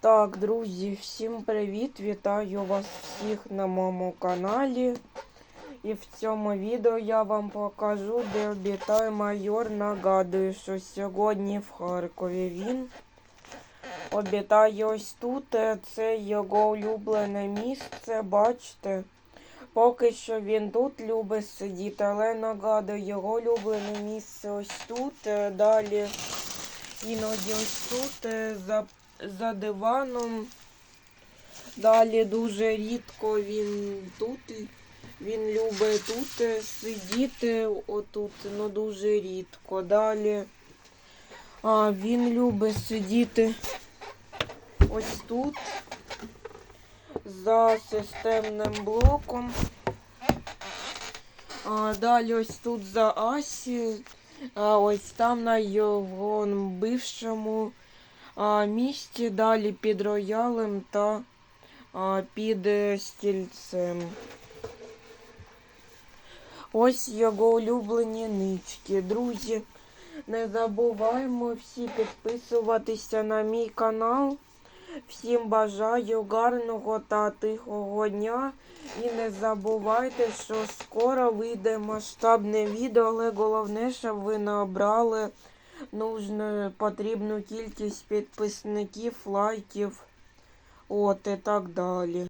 Так, друзі, всім привіт! Вітаю вас всіх на моєму каналі. І в цьому відео я вам покажу, де обітає майор. Нагадую, що сьогодні в Харкові він обітає ось тут. Це його улюблене місце, бачите. Поки що він тут любить сидіти, але нагадую, його улюблене місце ось тут. Далі іноді ось тут е, за, за диваном. Далі дуже рідко він тут. Він любить тут сидіти, отут, ну дуже рідко. Далі а, він любить сидіти ось тут за системним блоком. А, далі ось тут за Асі. А ось там на його бившому місці, далі під роялем та під е, стільцем. Ось його улюблені нички. Друзі, не забуваємо всі підписуватися на мій канал. Всім бажаю гарного та тихого дня. І не забувайте, що скоро вийде масштабне відео, але головне, щоб ви набрали нужну потрібну кількість підписників, лайків, от і так далі.